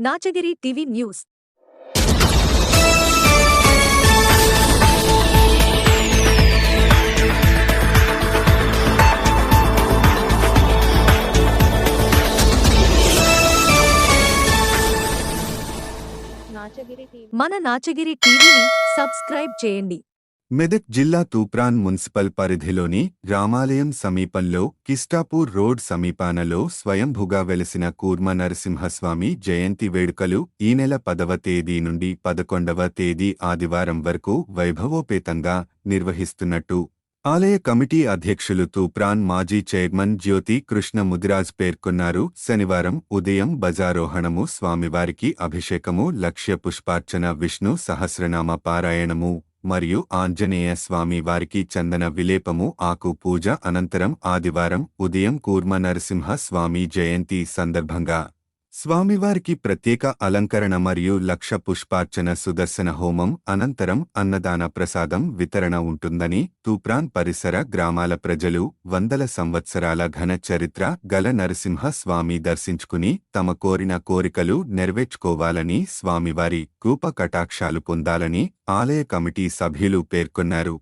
Nachagiri TV news. మన నాచగిరి టీవీని subscribe చేయండి. మెదక్ జిల్లా తూప్రాన్ మున్సిపల్ పరిధిలోని రామాలయం సమీపంలో కిస్టాపూర్ రోడ్ సమీపానలో స్వయంభుగా వెలసిన కూర్మ నరసింహస్వామి జయంతి వేడుకలు ఈ నెల పదవ తేదీ నుండి పదకొండవ తేదీ ఆదివారం వరకు వైభవోపేతంగా నిర్వహిస్తున్నట్టు ఆలయ కమిటీ అధ్యక్షులు తూప్రాన్ మాజీ చైర్మన్ జ్యోతి కృష్ణ ముదిరాజ్ పేర్కొన్నారు. శనివారం ఉదయం బజారోహణము స్వామివారికి అభిషేకము లక్ష్య పుష్పార్చన విష్ణు సహస్రనామ పారాయణము మరియు ఆంజనేయ స్వామి వారికి చందన విలేపము ఆకు పూజ అనంతరం ఆదివారం ఉదయం కూర్మ నరసింహ స్వామి జయంతి సందర్భంగా. స్వామివారికి ప్రత్యేక అలంకరణ మరియు లక్ష పుష్పార్చన సుదర్శన హోమం అనంతరం అన్నదాన ప్రసాదం వితరణ ఉంటుందని తూప్రాన్ పరిసర గ్రామాల ప్రజలు వందల సంవత్సరాల ఘన చరిత్ర గల నరసింహ స్వామి దర్శించుకుని తమ కోరిన కోరికలు నెరవేర్చుకోవాలని స్వామివారి కృప కటాక్షాలు పొందాలని ఆలయ కమిటీ సభ్యులు పేర్కొన్నారు.